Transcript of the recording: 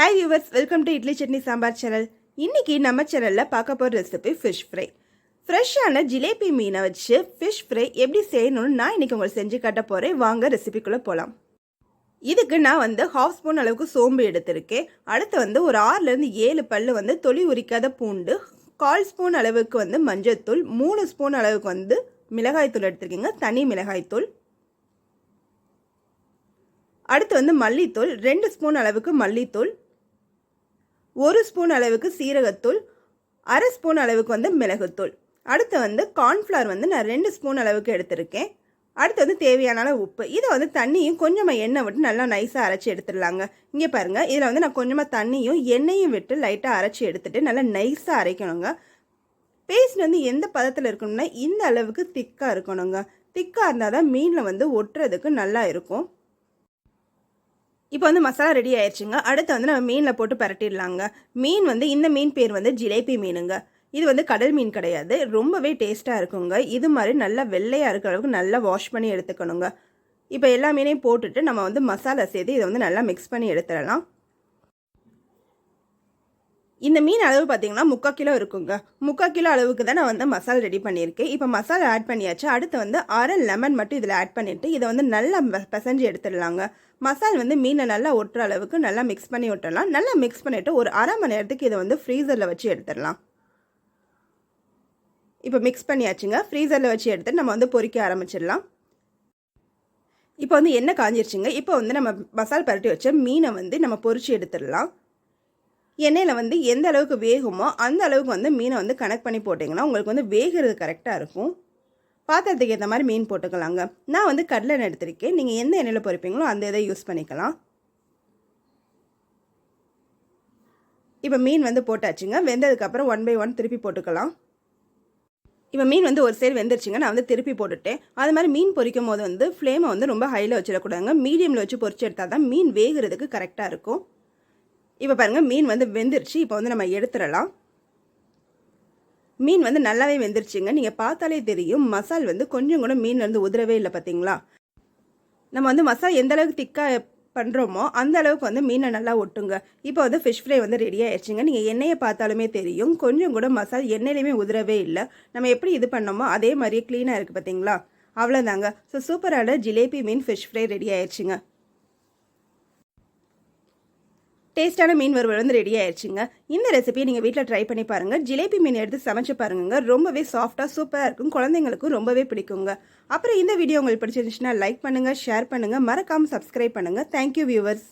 Hi viewers welcome to idli chutney sambar channel இன்றைக்கி நம்ம சேனலில் பார்க்க போகிற ரெசிபி ஃபிஷ் ஃப்ரை ஃப்ரெஷ்ஷான ஜிலேபி மீனை வச்சு ஃபிஷ் ஃப்ரை எப்படி செய்யணும்னு நான் இன்னைக்கு உங்களுக்கு செஞ்சு காட்ட போகிறேன் வாங்க ரெசிபிக்குள்ளே போகலாம் இதுக்கு நான் வந்து ஹாஃப் ஸ்பூன் அளவுக்கு சோம்பு எடுத்திருக்கேன். அடுத்து வந்து ஒரு ஆறுலேருந்து ஏழு பல்லு வந்து தொளி உரிக்காத பூண்டு கால் ஸ்பூன் அளவுக்கு வந்து மஞ்சள்தூள் மூணு ஸ்பூன் அளவுக்கு வந்து மிளகாய்த்தூள் எடுத்திருக்கீங்க தனி மிளகாய்த்தூள் அடுத்து வந்து மல்லித்தூள் ரெண்டு ஸ்பூன் அளவுக்கு மல்லித்தூள் ஒரு ஸ்பூன் அளவுக்கு சீரகத்தூள் அரை ஸ்பூன் அளவுக்கு வந்து மிளகுத்தூள். அடுத்து வந்து கார்ன்ஃப்ளவர் வந்து நான் ரெண்டு ஸ்பூன் அளவுக்கு எடுத்திருக்கேன். அடுத்து வந்து தேவையான அளவு உப்பு. இதை வந்து தண்ணியும் கொஞ்சமாக எண்ணெய் விட்டு நல்லா நைஸாக அரைச்சி எடுத்துடலாங்க. இங்கே பாருங்கள் இதில் வந்து நான் கொஞ்சமாக தண்ணியும் எண்ணெயும் விட்டு லைட்டாக அரைச்சி எடுத்துகிட்டு நல்லா நைஸாக அரைக்கணுங்க. பேஸ்ட் வந்து எந்த பதத்தில் இருக்கணும்னா இந்த அளவுக்கு திக்காக இருக்கணுங்க. திக்காக இருந்தால் தான் மீனில் வந்து ஒட்டுறதுக்கு நல்லா இருக்கும். இப்போ வந்து மசாலா ரெடி ஆயிடுச்சுங்க அடுத்து வந்து நம்ம மீனில் போட்டு பரட்டிடலாங்க. மீன் வந்து இந்த மீன் பேர் வந்து ஜிலேபி மீனுங்க. இது வந்து கடல் மீன் கிடையாது. ரொம்பவே டேஸ்ட்டாக இருக்குங்க. இது மாதிரி நல்லா வெள்ளையாக இருக்கிற அளவுக்கு நல்லா வாஷ் பண்ணி எடுத்துக்கணுங்க. இப்போ எல்லா மீனையும் போட்டுட்டு நம்ம வந்து மசாலா சேர்த்து இதை வந்து நல்லா மிக்ஸ் பண்ணி எடுத்துடலாம். இந்த மீன் அளவு பார்த்தீங்கன்னா முக்கால் கிலோ இருக்குங்க. முக்கால் கிலோ அளவுக்கு தான் நான் வந்து மசாலா ரெடி பண்ணியிருக்கேன். இப்போ மசாலா ஆட் பண்ணியாச்சு. அடுத்து வந்து அரை லெமன் மட்டும் இதில் ஆட் பண்ணிவிட்டு இதை வந்து நல்லா பிசைஞ்சு எடுத்துடலாங்க. மசால் வந்து மீனை நல்லா ஒட்டுற அளவுக்கு நல்லா மிக்ஸ் பண்ணி விட்டுடலாம். நல்லா மிக்ஸ் பண்ணிவிட்டு ஒரு அரை மணி நேரத்துக்கு இதை வந்து ஃப்ரீசரில் வச்சு எடுத்துடலாம். இப்போ மிக்ஸ் பண்ணியாச்சுங்க. ஃப்ரீசரில் வச்சு எடுத்து நம்ம வந்து பொறிக்க ஆரம்பிச்சிடலாம். இப்போ வந்து எண்ணெய் காஞ்சிருச்சுங்க. இப்போ வந்து நம்ம மசால் பரட்டி வச்ச மீனை வந்து நம்ம பொறிச்சு எடுத்துடலாம். எண்ணெயில் வந்து எந்த அளவுக்கு வேகுமோ அந்த அளவுக்கு வந்து மீனை வந்து கனெக்ட் பண்ணி போட்டிங்கன்னா உங்களுக்கு வந்து வேகிறது கரெக்டாக இருக்கும். பாத்திரத்துக்கு ஏற்ற மாதிரி மீன் போட்டுக்கலாங்க. நான் வந்து கடலை எடுத்திருக்கேன். நீங்கள் எந்த எண்ணெயில் பொறிப்பீங்களோ அந்த இதை யூஸ் பண்ணிக்கலாம். இப்போ மீன் வந்து போட்டாச்சுங்க. வெந்ததுக்கப்புறம் ஒன் பை ஒன் திருப்பி போட்டுக்கலாம். இப்போ மீன் வந்து ஒரு சைடு வெந்துருச்சுங்க. நான் வந்து திருப்பி போட்டுட்டேன். அது மாதிரி மீன் பொரிக்கும் போது வந்து ஃப்ளேமை வந்து ரொம்ப ஹையில் வச்சிடக்கூடாதுங்க. மீடியமில் வச்சு பொறிச்சு எடுத்தால் தான் மீன் வேகிறதுக்கு கரெக்டாக இருக்கும். இப்போ பாருங்கள் மீன் வந்து வெந்துருச்சு. இப்போ வந்து நம்ம எடுத்துடலாம். மீன் வந்து நல்லாவே வெந்துருச்சுங்க. நீங்கள் பார்த்தாலே தெரியும் மசால் வந்து கொஞ்சம் கூட மீன் வந்து உதிரவே இல்லை பார்த்தீங்களா நம்ம வந்து மசால் எந்த அளவுக்கு திக்காக பண்ணுறோமோ அந்த அளவுக்கு வந்து மீனை நல்லா ஒட்டுங்க. இப்போ வந்து ஃபிஷ் ஃப்ரை வந்து ரெடி ஆயிடுச்சுங்க. நீங்கள் எண்ணெயை பார்த்தாலுமே தெரியும் கொஞ்சம் கூட மசால் எண்ணெயிலையுமே உதிரவே இல்லை. நம்ம எப்படி இது பண்ணோமோ அதே மாதிரியே க்ளீனாக இருக்குது பார்த்தீங்களா அவ்வளோதாங்க ஸோ சூப்பரான ஜிலேபி மீன் ஃபிஷ் ஃப்ரை ரெடி ஆயிடுச்சுங்க. டேஸ்ட்டான மீன் வறுவல் வந்து ரெடி ஆயிடுச்சுங்க இந்த ரெசிபியை நீங்கள் வீட்டில் ட்ரை பண்ணி பாருங்கள் ஜிலேபி மீன் எடுத்து சமைச்சு பாருங்க. ரொம்பவே சாஃப்டாக சூப்பராக இருக்கும். குழந்தைங்களுக்கும் ரொம்பவே பிடிக்குங்க. அப்புறம் இந்த வீடியோ உங்களுக்கு பிடிச்சிருந்துச்சுன்னா லைக் பண்ணுங்கள் ஷேர் பண்ணுங்கள் மறக்காமல் சப்ஸ்கிரைப் பண்ணுங்கள் தேங்க்யூ வியூவர்ஸ்